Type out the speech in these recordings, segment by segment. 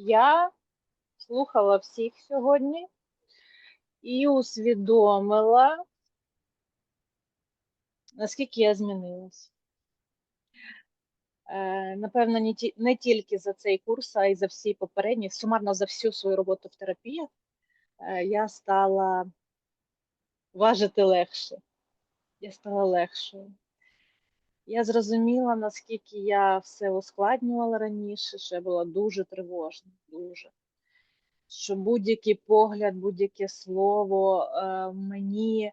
Я слухала всіх сьогодні і усвідомила, наскільки я змінилась. Е, Напевно, не, тільки за цей курс, а й за всі попередні, сумарно за всю свою роботу в терапіях, е, я стала важити легше. Я стала легшою. Я зрозуміла, наскільки я все ускладнювала раніше, що я була дуже тривожна, дуже. Що будь-який погляд, будь-яке слово е, мені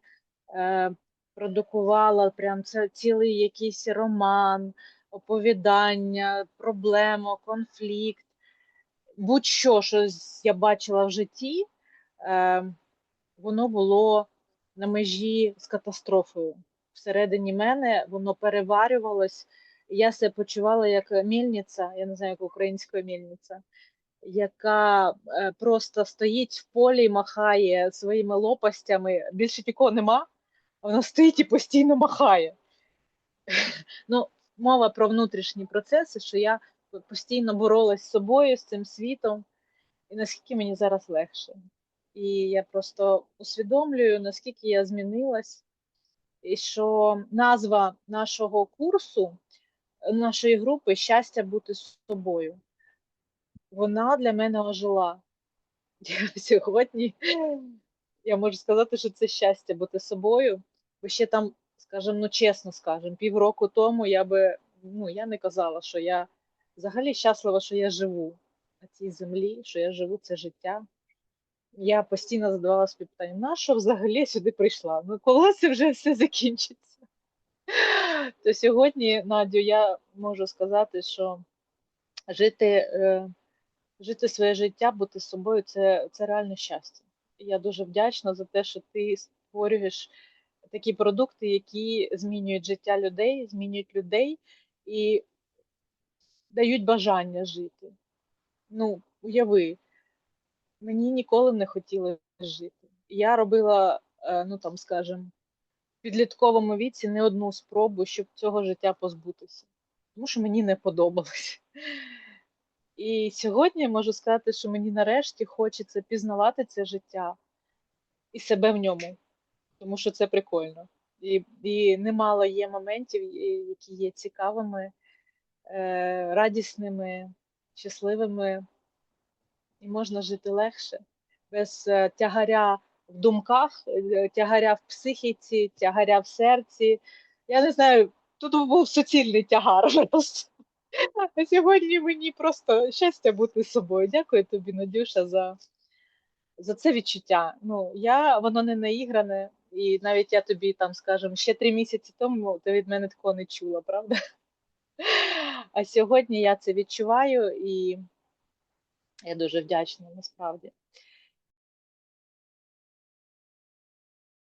е, продукувало прям це цілий якийсь роман, оповідання, проблему, конфлікт. Будь-що, що я бачила в житті, е, воно було на межі з катастрофою. Всередині мене воно переварювалось. Я себе почувала як мільниця, я не знаю, як українською мільниця, яка е, просто стоїть в полі і махає своїми лопастями. Більше нікого нема, вона стоїть і постійно махає. Ну, мова про внутрішні процеси, що я постійно боролась з собою, з цим світом, і наскільки мені зараз легше. І я просто усвідомлюю, наскільки я змінилась, що назва нашого курсу, нашої групи щастя бути з собою. Вона для мене ожила. Сьогодні я можу сказати, що це щастя бути собою. Бо ще там, скажімо, ну чесно скажемо, півроку тому я би ну, я не казала, що я взагалі щаслива, що я живу на цій землі, що я живу це життя. Я постійно задавала собі питання, на що взагалі сюди прийшла? Ну, коли це вже все закінчиться? То сьогодні, Надю, я можу сказати, що жити, е, жити своє життя, бути собою це, це реальне щастя. Я дуже вдячна за те, що ти створюєш такі продукти, які змінюють життя людей, змінюють людей і дають бажання жити. Ну, уяви, мені ніколи не хотілося жити. Я робила, е, ну там, скажем, в підлітковому віці не одну спробу, щоб цього життя позбутися, тому що мені не подобалось. І сьогодні я можу сказати, що мені нарешті хочеться пізнавати це життя і себе в ньому, тому що це прикольно. І, і немало є моментів, які є цікавими, е, радісними, щасливими, і можна жити легше, без е, тягаря в думках, е, тягаря в психіці, тягаря в серці. Я не знаю, тут був суцільний тягар. А сьогодні мені просто щастя бути з собою. Дякую тобі, Надюша, за, за це відчуття. Ну, я, воно не наігране, і навіть я тобі там, скажімо, ще три місяці тому ти від мене такого не чула, правда? А сьогодні я це відчуваю і я дуже вдячна насправді.